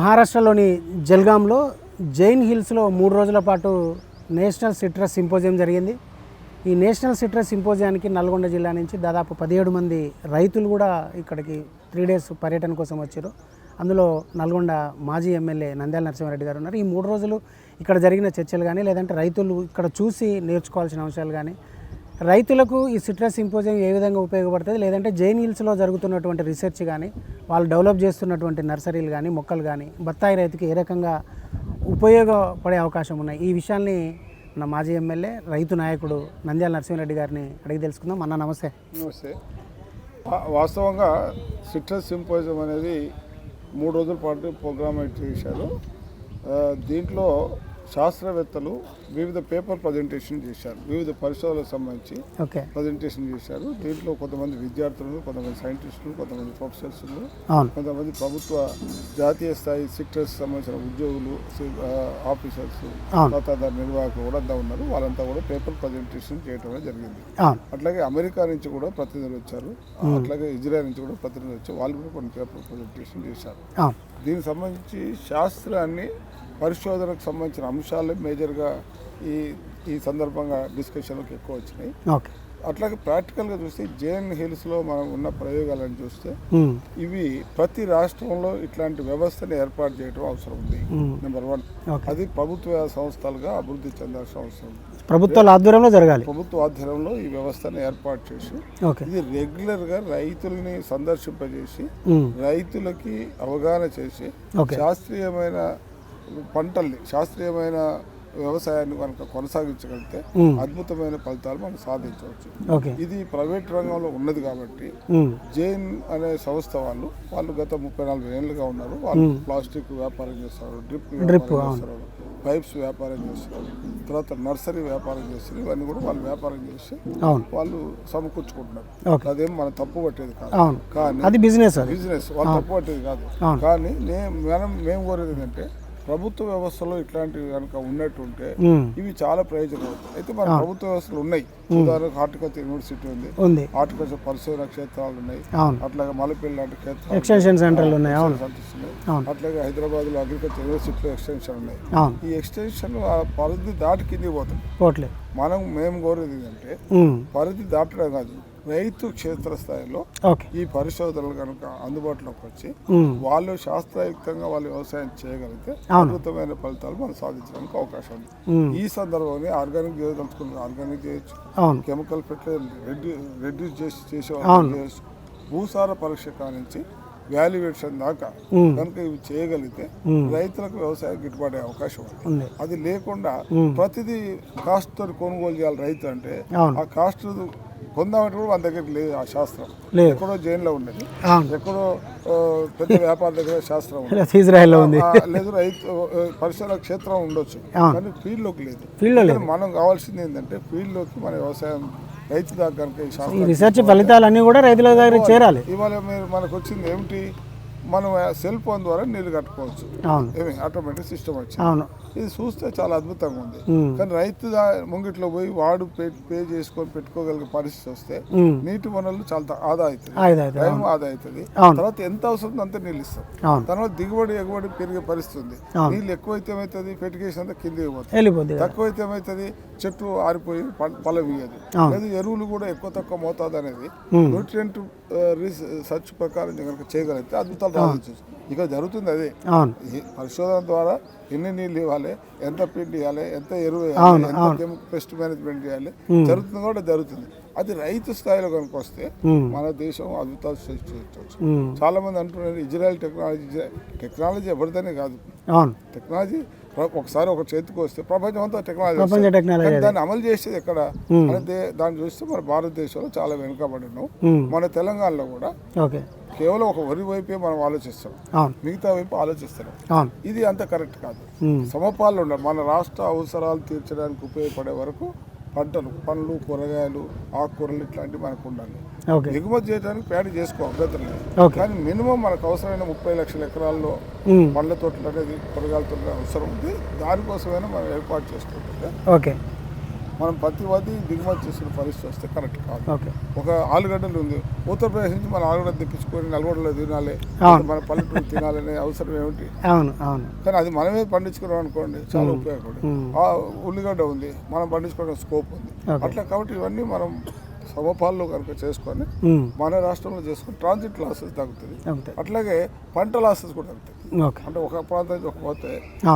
మహారాష్ట్రలోని జల్గాంలో జైన్ హిల్స్లో మూడు రోజుల పాటు నేషనల్ సిట్రస్ సింపోజియం జరిగింది. ఈ నేషనల్ సిట్రస్ సింపోజియానికి నల్గొండ జిల్లా నుంచి దాదాపు పదిహేడు మంది రైతులు కూడా ఇక్కడికి త్రీ డేస్ పర్యటన కోసం వచ్చారు. అందులో నల్గొండ మాజీ ఎమ్మెల్యే నంద్యాల నరసింహారెడ్డి గారు ఉన్నారు. ఈ మూడు రోజులు ఇక్కడ జరిగిన చర్చలు కానీ లేదంటే రైతులు ఇక్కడ చూసి నేర్చుకోవాల్సిన అంశాలు కానీ రైతులకు ఈ సిట్రస్ సింపోజియం ఏ విధంగా ఉపయోగపడుతుంది? లేదంటే జైన్ హిల్స్లో జరుగుతున్నటువంటి రీసెర్చ్ కానీ వాళ్ళు డెవలప్ చేస్తున్నటువంటి నర్సరీలు కానీ మొక్కలు కానీ బత్తాయి రైతుకి ఏ రకంగా ఉపయోగపడే అవకాశం ఉన్నాయి? ఈ విషయాల్ని మన మాజీ ఎమ్మెల్యే రైతు నాయకుడు నంద్యాల నరసింహారెడ్డి గారిని అడిగి తెలుసుకుందాం. అన్న నమస్తే. నమస్తే. వాస్తవంగా సిట్రస్ సింపోజియం అనేది మూడు రోజుల పాటు ప్రోగ్రామ్ చేశారు. దీంట్లో శాస్త్రవేత్తలు వివిధ పేపర్ ప్రజెంటేషన్ చేశారు. వివిధ పరిశోధనలకు సంబంధించి ప్రజెంటేషన్ చేశారు. దీంట్లో కొంతమంది విద్యార్థులు కొంతమంది సైంటిస్టులు కొంతమంది ప్రొఫెసర్స్ కొంతమంది ప్రభుత్వ జాతీయ స్థాయి సిక్టర్స్ సంబంధించిన ఉద్యోగులు ఆఫీసర్స్. ఖాతాదారు నిర్వాహకులు కూడా అంతా ఉన్నారు. వాళ్ళంతా కూడా పేపర్ ప్రజెంటేషన్ చేయడం జరిగింది. అట్లాగే అమెరికా నుంచి కూడా ప్రతినిధులు వచ్చారు. అట్లాగే ఇజ్రాయెల్ నుంచి కూడా ప్రతినిధులు వచ్చారు. వాళ్ళు కూడా కొన్ని పేపర్ ప్రజెంటేషన్ చేశారు. దీనికి సంబంధించి శాస్త్రాన్ని పరిశోధనకు సంబంధించిన అంశాలే మేజర్గా ఈ ఈ సందర్భంగా డిస్కషన్లకు ఎక్కువ వచ్చినాయి. అట్లాగే ప్రాక్టికల్గా చూస్తే జేఎన్ హిల్స్లో మనం ఉన్న ప్రయోగాలను చూస్తే ఇవి ప్రతి రాష్ట్రంలో ఇట్లాంటి వ్యవస్థను ఏర్పాటు చేయడం అవసరం ఉంది. నెంబర్ వన్ అది ప్రభుత్వ సంస్థలుగా అభివృద్ధి చెందాల్సిన అవసరం ఉంది. ప్రభుత్వాల ఆధ్వర్యంలో జరగాలి. ప్రభుత్వ ఆధ్వర్యంలో ఈ వ్యవస్థను ఏర్పాటు చేసి ఇది రెగ్యులర్గా రైతుల్ని సందర్శింపజేసి రైతులకి అవగాహన చేసి శాస్త్రీయమైన పంటల్ని శాస్త్రీయమైన వ్యవసాయాన్ని కనుక కొనసాగించగలిగితే అద్భుతమైన ఫలితాలు మనం సాధించవచ్చు. ఇది ప్రైవేట్ రంగంలో ఉన్నది కాబట్టి జైన్ అనే సంస్థ వాళ్ళు వాళ్ళు గత ముప్పై నలభై ఏళ్ళుగా ఉన్నారు. వాళ్ళు ప్లాస్టిక్ వ్యాపారం చేస్తారు డ్రిప్ డ్రిప్, వ్యాపారం చేస్తారు పైప్స్ వ్యాపారం చేస్తారు తర్వాత నర్సరీ వ్యాపారం చేస్తారు ఇవన్నీ కూడా వాళ్ళు వ్యాపారం చేసి వాళ్ళు సమకూర్చుకుంటున్నారు. అదేం మనం తప్పు పట్టేది కాదు. కానీ అది బిజినెస్ బిజినెస్ వాళ్ళు తప్పు పట్టేది కాదు. కానీ మనం మేము కోరేది ఏంటంటే ప్రభుత్వ వ్యవస్థలో ఇట్లాంటివి కనుక ఉన్నట్టుంటే ఇవి చాలా ప్రయోజనం అవుతాయి అయితే మన ప్రభుత్వ వ్యవస్థలు ఉన్నాయి. ఉదాహరణకు హార్టికల్చర్ యూనివర్సిటీ ఉంది. హార్టికల్చర్ పరిశోధన క్షేత్రాలు ఉన్నాయి. అట్లాగే మలపల్లి లాంటి క్షేత్రాలు ఎక్స్టెన్షన్ సెంటర్లు ఉన్నాయి. అట్లాగే హైదరాబాద్లో అగ్రికల్చర్ యూనివర్సిటీలో ఎక్స్టెన్షన్ ఉన్నాయి. ఈ ఎక్స్టెన్షన్ ఆ పరిధి దాటి కిందికి పోతాయి మనం మేము కోరేది ఏంటంటే పరిధి దాటడం కాదు. రైతు క్షేత్రస్థాయిలో ఈ పరిశోధనలు కనుక అందుబాటులోకి వచ్చి వాళ్ళు శాస్త్రయుక్తంగా వాళ్ళు వ్యవసాయం చేయగలిగితే. అద్భుతమైన ఫలితాలు మనం సాధించడానికి అవకాశం ఉంది. ఈ సందర్భంలో ఆర్గానిక్ చేయదలుచుకున్న ఆర్గానిక్ చేయొచ్చు. కెమికల్ ఫెర్టిలైజర్ రెడ్యూ రెడ్యూస్ చేసి చేసే భూసార పరీక్ష కానించి వాల్యుయేషన్ దాకా కనుక ఇవి చేయగలిగితే రైతులకు వ్యవసాయం గిట్టుబడే అవకాశం ఉంది. అది లేకుండా ప్రతిదీ కాస్ట్ తోటి కొనుగోలు చేయాలి రైతు అంటే ఆ కాస్ట్ పొందామంటే కూడా మన దగ్గర లేదు ఆ శాస్త్రం. లేదు. ఎక్కడో ఉన్నది అవును. ఎక్కడో పెద్ద వ్యాపార దగ్గర శాస్త్రం ఇజ్రాయెల్లో ఉంది. లేదు రైతు పరిసర క్షేత్రం ఉండొచ్చు. కానీ ఫీల్డ్లోకి లేదు. ఫీల్డ్లో మనం కావాల్సింది ఏంటంటే ఫీల్డ్లోకి మన వ్యవసాయం రైతు కనుక ఈ రీసెర్చ్ ఫలితాలన్నీ కూడా రైతుల దగ్గర చేరాలి. ఇవాళ మీరు మనకు వచ్చింది ఏమిటి? మనం సెల్ ఫోన్ ద్వారా నీళ్ళు కట్టుకోవచ్చు. ఏమి? ఆటోమేటిక్ సిస్టమ్ వచ్చింది. అవును. ఇది చూస్తే చాలా అద్భుతంగా ఉంది. కానీ రైతు ముంగిట్లో పోయి వాడు పే పే చేసుకొని పెట్టుకోగలిగే పరిస్థితి వస్తే నీటి వనరులు చాలా ఆదా అవుతుంది. టైం ఆదా అవుతుంది. తర్వాత ఎంత అవసరం అంత నీళ్ళు ఇస్తాం. తర్వాత దిగుబడి ఎగుబడి పెరిగే పరిస్థితి ఉంది. నీళ్ళు ఎక్కువైతే ఏమవుతుంది ఫెర్టిగేషన్ అంతా కిందికి పోతుంది. తక్కువైతే ఏమవుతుంది చెట్టు ఆరిపోయి ప- ఫలం ఇయ్యదు అవును. లేదు ఎరువులు కూడా ఎక్కువ తక్కువ మోతాదు అనేది న్యూట్రియంట్ రీసెర్చ్ ప్రకారం కనుక చేయగలిగితే అద్భుతాలు ఇక జరుగుతుంది అదే. పరిశోధన ద్వారా ఎన్ని నీళ్ళు ఇవ్వాలి? ఎంత పిండి ఇవ్వాలి ఎంత ఎరువు వేయాలి పెస్ట్ మేనేజ్మెంట్ చేయాలి. జరుగుతుంది కూడా జరుగుతుంది. అది రైతు స్థాయిలో కనుక వస్తే మన దేశం అద్భుతాలు సృష్టించవచ్చు చాలా మంది అంటున్నారు ఇజ్రాయెల్ టెక్నాలజీ టెక్నాలజీ ఎవరిదనే కాదు. టెక్నాలజీ ఒకసారి ఒక చేతికి వస్తే ప్రపంచం అంతా టెక్నాలజీ. టెక్నాలజీ. దాన్ని అమలు చేసేది ఎక్కడ? అంటే దాన్ని చూస్తే మన భారతదేశంలో చాలా వెనుకబడి మన తెలంగాణలో కూడా కేవలం ఒక వరి వైపే మనం ఆలోచిస్తాం అవును. మిగతా వైపు ఆలోచిస్తున్నాం. ఇది అంత కరెక్ట్ కాదు. సమపాలు ఉండాలి. మన రాష్ట్ర అవసరాలు తీర్చడానికి ఉపయోగపడే వరకు పంటలు పండ్లు కూరగాయలు ఆకుకూరలు ఇట్లాంటివి మనకు ఉండాలి ఎగుమతి చేయడానికి ప్యాడీ చేసుకో అభ్యంతరం లేదు. కానీ మినిమం మనకు అవసరమైన ముప్పై లక్షల ఎకరాల్లో పండ్ల తోటలు అనేది కూరగాయల తోటలు అవసరం ఉంది. దానికోసమైనా మనం ఏర్పాటు చేసుకుంటుంటే మనం ప్రతివాది దిగుమతి చేస్తున్న పరిస్థితి వస్తే కరెక్ట్ కాదు. ఒక ఆలుగడ్డలు ఉంది. ఉత్తరప్రదేశ్ నుంచి మన ఆలుగడ్డ తెప్పించుకొని నల్గొండలో తినాలి. మన పల్లెటూరు తినాలనే అవసరం ఏమిటి? అవును అవును. కానీ అది మనమే పండించుకున్నాం అనుకోండి చాలా ఉపయోగపడి ఉల్లిగడ్డ ఉంది మనం పండించుకోవడం స్కోప్ ఉంది. అట్లా కాబట్టి ఇవన్నీ మనం సమపాల్లో కనుక చేసుకొని మన రాష్ట్రంలో చేసుకొని ట్రాన్సిట్ లాసెస్ తగ్గుతుంది. అట్లాగే పంట లాసెస్ కూడా తగ్గుతాయి. ఓకే. అంటే ఒక ప్రాంతం నుంచి ఒక పోతే.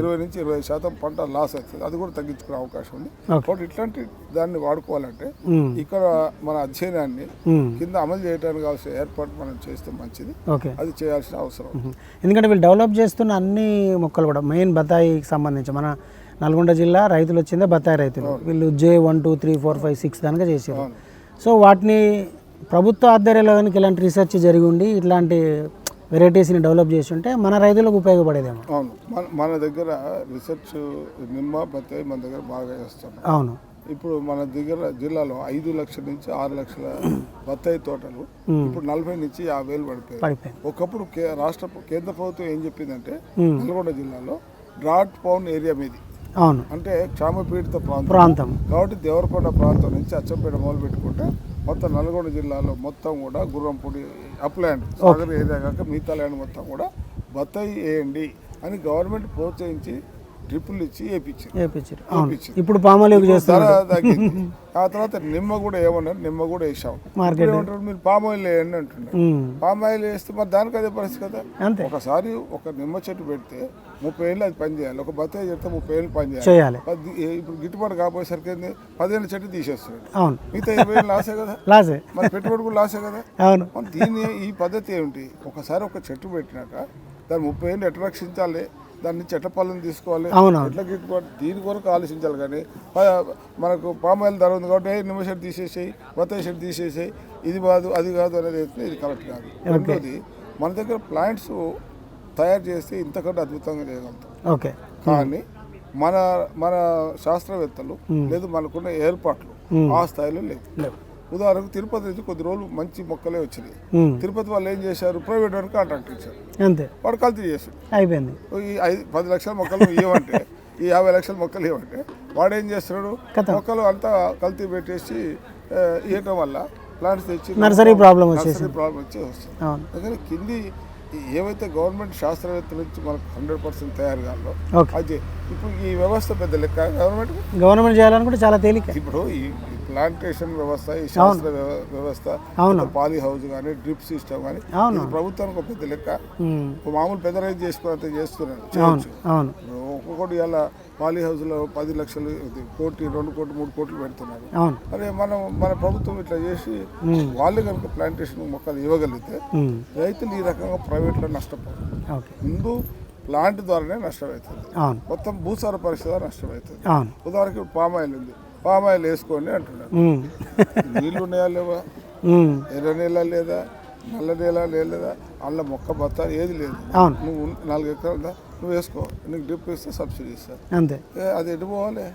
ఇరవై నుంచి ఇరవై శాతం పంట లాస్ అవుతుంది. అది కూడా తగ్గించుకునే అవకాశం ఉంది. కాబట్టి ఇట్లాంటి దాన్ని వాడుకోవాలంటే ఇక్కడ మన అధ్యయనాన్ని కింద అమలు చేయడానికి కావాల్సిన ఏర్పాటు మనం చేస్తే మంచిది. అది చేయాల్సిన అవసరం. ఎందుకంటే వీళ్ళు డెవలప్ చేస్తున్న అన్ని మొక్కలు కూడా మెయిన్ బత్తాయికి సంబంధించి మన నల్గొండ జిల్లా రైతులు వచ్చిందే బత్తాయి రైతులు. వీళ్ళు J one two three four five six దానిగా చేసారు అవును. సో వాటిని ప్రభుత్వ ఆధ్వర్యంలో కనుక ఇలాంటి రీసెర్చ్ జరిగి ఉండి ఇట్లాంటి వెరైటీస్ని డెవలప్ చేసి ఉంటే మన రైతులకు ఉపయోగపడేదేమో. అవును. మన మన దగ్గర రీసెర్చ్ నిమ్మ బత్తాయి మన దగ్గర బాగా చేస్తున్నాం అవును. ఇప్పుడు మన దగ్గర జిల్లాలో ఐదు లక్షల నుంచి ఆరు లక్షల బత్తాయి తోటలు ఇప్పుడు నలభై నుంచి యాభై వేలు పడిపోయాయి. ఒకప్పుడు రాష్ట్ర కేంద్ర ప్రభుత్వం ఏం చెప్పిందంటే. నల్గొండ జిల్లాలో డ్రాట్ పౌన్ ఏరియా మీది. అవును. అంటే క్షామపీడిత ప్రాంతం. ప్రాంతం. కాబట్టి దేవరకొండ ప్రాంతం నుంచి అచ్చంపేట మొదలు పెట్టుకుంటే మొత్తం నల్గొండ జిల్లాలో మొత్తం కూడా గుర్రంపూడి అప్లాండ్ సాగర్ ఏరియా కాక మిగతా ల్యాండ్ మొత్తం కూడా బత్తాయి వేయండి అని గవర్నమెంట్ ప్రోత్సహించి డ్రిప్పులు ఇచ్చి వేపించారు. ఇప్పుడు పామాలివ్ తగ్గింది. ఆ తర్వాత నిమ్మ కూడా ఏమన్నారు నిమ్మ కూడా వేసాం. మార్కెట్ ఏమంటారు? మీరు పామ్ ఆయిల్ వేయండి అంటున్నారు. పామ్ ఆయిల్ వేస్తే మరి దానికి అదే పరిస్థితి కదా? అంతే. ఒకసారి ఒక నిమ్మ చెట్టు పెడితే ముప్పై ఏళ్ళు అది పని చేయాలి. ఒక బత్తాయి చెడితే ముప్పై ఏళ్ళు పని చేయాలి. ఇప్పుడు గిట్టుబాటు కాకపోయేసరికి ఏంది? పదిహేను చెట్టు తీసేస్తున్నాడు. అవును. మిగతా ఇరవై ఏళ్ళు లాసే కదా? లాసే. మన పెట్టుబడి కూడా లాసే కదా? అవును. మరి దీని ఈ పద్ధతి ఏమిటి? ఒకసారి ఒక చెట్టు పెట్టినాక దాన్ని ముప్పై ఏళ్ళు ఎట్లా రక్షించాలి? దాని నుంచి ఎట్ల పళ్ళని తీసుకోవాలి ఎట్లా గిట్టుబాటు? దీని కొరకు ఆలోచించాలి కానీ మనకు పామాయిల్ ధర ఉంది కాబట్టి "ఏ, నిమ్మ షెడ్ తీసేసేయి బత్తాయి షెడ్ తీసేసేయి ఇది కాదు అది కాదు అనేది అయితే ఇది కరెక్ట్ కాదు. రెండోది మన దగ్గర ప్లాంట్స్ తయారు చేస్తే ఇంతకంటే అద్భుతంగా చేయగలుగుతాం. ఓకే. కానీ మన మన శాస్త్రవేత్తలు లేదు మనకున్న ఏర్పాట్లు ఆ స్థాయిలో లేవు ఉదాహరణకు తిరుపతి నుంచి కొద్ది రోజులు మంచి మొక్కలే వచ్చినాయి. తిరుపతి వాళ్ళు ఏం చేశారు? ప్రైవేట్ వాడికి కాంట్రాక్ట్ ఇచ్చారు. అంతే. వాడు కల్తీ చేశాడు. అయిపోయింది. ఈ ఐదు పది లక్షల మొక్కలు ఇవ్వమంటే ఈ యాభై లక్షల మొక్కలు ఇవ్వమంటే వాడు ఏం చేస్తున్నాడు. మొక్కలు అంతా కల్తీ పెట్టేసి ఇవ్వటం వల్ల ప్లాంట్స్ తెచ్చి నర్సరీ ప్రాబ్లం వచ్చేసి నర్సరీ ప్రాబ్లం వచ్చి వస్తుంది. అందుకని కింది ఏవైతే గవర్నమెంట్ శాస్త్రవేత్తల నుంచి మనకు హండ్రెడ్ పర్సెంట్ తయారు ఓకే. అది ఇప్పుడు ఈ వ్యవస్థ పెద్ద లెక్క గవర్నమెంట్ గవర్నమెంట్ చేయాలనుకుంటే చాలా తేలిక. ఇప్పుడు ఈ ప్లాంటేషన్ వ్యవస్థ ఈ శాస్త్ర వ్యవ- వ్యవస్థ. పాలీ హౌస్ కానీ డ్రిప్ సిస్టమ్ కానీ ప్రభుత్వానికి ఒక పెద్ద లెక్క. మామూలు పెద్ద రైతు చేసుకున్నంత చేస్తున్నారు. అవును ఒక్కొక్కటి ఇలా పాలీ హౌస్లో పది లక్షలు ఇది కోటి రెండు కోట్లు మూడు కోట్లు పెడుతున్నారు. అరే మనం మన ప్రభుత్వం ఇట్లా చేసి వాళ్ళు కనుక ప్లాంటేషన్ మొక్కలు ఇవ్వగలిగితే. రైతులు ఈ రకంగా ప్రైవేట్లో నష్టపోరు. ఓకే. ముందు ప్లాంట్ ద్వారానే నష్టమవుతుంది. మొత్తం భూసార పరిస్థితి ద్వారా నష్టమవుతుంది. ఉదాహరణకి ఇప్పుడు పామాయిల్ ఉంది. పామాయిల్ వేసుకోండి అంటున్నారు. నీళ్ళు ఉన్నాయా లేవా. ఎర్ర నేల లేదా? నల్ల నేల లేదా అల్ల మొక్క బత్త ఏది లేదు. అవును. నువ్వు నాలుగు ఎకరాలు ఉందా? నువ్వు వేసుకో. నీకు డ్రిప్ ఇస్తే సబ్సిడీ ఇస్తా. అంతే. అది ఎటు పోవాలి?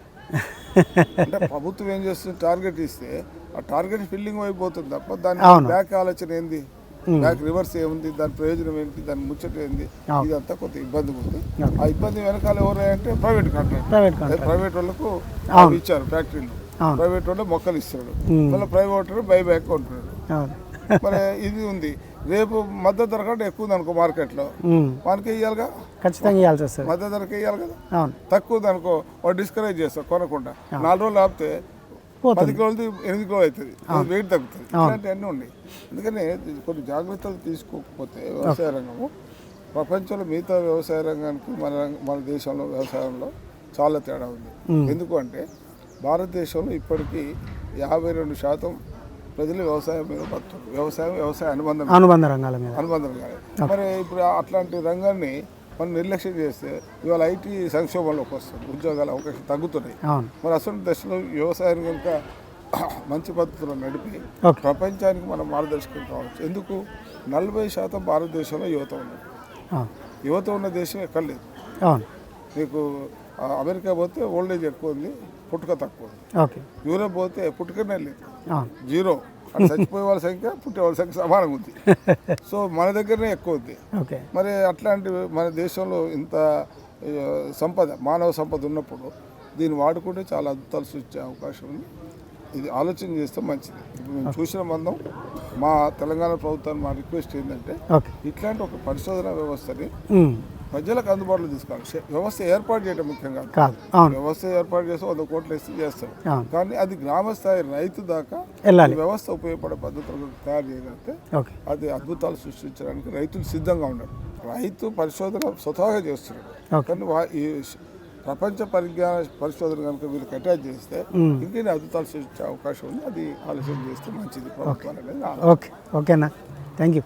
అంటే ప్రభుత్వం ఏం చేస్తుంది? టార్గెట్ ఇస్తే ఆ టార్గెట్ ఫిల్లింగ్ అయిపోతుంది తప్ప దాని. బ్యాక్ ఆలోచన ఏంది? బ్యాక్ రివర్స్ ఏముంది? దాని ప్రయోజనం ఏంటి? దాని ముచ్చట ఏంది. ఇదంతా కొంత ఇబ్బందిగా ఉంది. ఆ ఇబ్బంది వెనకాల ఎవరంటే ప్రైవేట్ కాంట్రాక్ట్ ప్రైవేట్ వాళ్ళకు. ఇచ్చారు ఫ్యాక్టరీలు. ప్రైవేట్ వాళ్ళు మొక్కలు ఇస్తున్నాడు. ఉమ్. మళ్ళీ ప్రైవేట్ బై బ్యాక్ కొంటున్నాడు. అవును. మరి ఇది ఉంది. రేపు మద్దతు ధర కంటే ఎక్కువ ఉంది అనుకో మార్కెట్లో. వానికి ఇవ్వాలిగా ఖచ్చితంగా ఇవ్వాల్సి వస్తుంది మద్దతు ధరకి ఇవ్వాలి కదా? తక్కువ ఉంది అనుకో వాడు డిస్కరేజ్ చేస్తాడు కొనకుండా. నాలుగు రోజులు ఆపితే పది కిలోలు ఎనిమిది కిలోలు అవుతుంది. వెయిట్ తగ్గుతుంది. ఇలాంటివన్నీ ఉన్నాయి. అందుకని కొన్ని జాగ్రత్తలు తీసుకోకపోతే వ్యవసాయ రంగము ప్రపంచంలో మిగతా వ్యవసాయ రంగానికి మన మన దేశంలో వ్యవసాయంలో చాలా తేడా ఉంది. ఎందుకు అంటే భారతదేశంలో ఇప్పటికీ యాభై రెండు శాతం ప్రజలు వ్యవసాయం మీద బతుకుతారు వ్యవసాయం వ్యవసాయ అనుబంధం అనుబంధ రంగాల మీద. అనుబంధం కాదు మరి ఇప్పుడు అట్లాంటి రంగాన్ని మనం నిర్లక్ష్యం చేస్తే ఇవాళ ఐటీ సంక్షోభంలోకి వస్తుంది. ఉద్యోగాల అవకాశం తగ్గుతున్నాయి. మరి అసలు దశలో వ్యవసాయం కనుక మంచి పద్ధతిలో నడిపి ప్రపంచానికి మనం మార్గదర్శకం కావచ్చు. ఎందుకు? నలభై శాతం భారతదేశంలో యువత ఉన్నది. యువత ఉన్న దేశం ఎక్కడ లేదు. మీకు అమెరికా పోతే ఓల్డేజ్ ఎక్కువ ఉంది పుట్టుక తక్కువ ఉంది. ఓకే. యూరోప్ పోతే పుట్టుకనే లేదు. జీరో. చచ్చిపోయే వాళ్ళ సంఖ్య పుట్టే వాళ్ళ సంఖ్య సమానంగా ఉంది. సో మన దగ్గరనే ఎక్కువ ఉంది. ఓకే. మరి అట్లాంటి మన దేశంలో ఇంత సంపద మానవ సంపద ఉన్నప్పుడు దీన్ని వాడుకుంటే చాలా అద్భుతాలు సృష్టించే అవకాశం ఉంది. ఇది ఆలోచన చేస్తే మంచిది. ఇప్పుడు మేము చూసిన మందం మా తెలంగాణ ప్రభుత్వాన్ని మా రిక్వెస్ట్ ఏంటంటే ఇట్లాంటి ఒక పరిశోధన వ్యవస్థని ప్రజలకు అందుబాటులో తీసుకోవాలి. వ్యవస్థ ఏర్పాటు చేయడం ముఖ్యం కాదు. అవును. వ్యవస్థ ఏర్పాటు చేస్తే వంద కోట్లు ఇస్తే చేస్తారు. కానీ అది గ్రామ స్థాయి రైతు దాకా వ్యవస్థ ఉపయోగపడే పద్ధతులు తయారు చేయగలిగితే అది అద్భుతాలు సృష్టించడానికి రైతులు సిద్ధంగా ఉన్నారు. రైతు పరిశోధన స్వతహాగా చేస్తున్నాడు ఓకే. కానీ ఈ ప్రపంచ పరిజ్ఞాన పరిశోధన కనుక వీళ్ళకి అటాచ్ చేస్తే. ఇంకేనే అద్భుతాలు సృష్టించే అవకాశం ఉంది. అది ఆలోచన చేస్తే మంచిది. ప్రభుత్వాలు అనేది నా ఓకే. ఓకేనా? Thank you.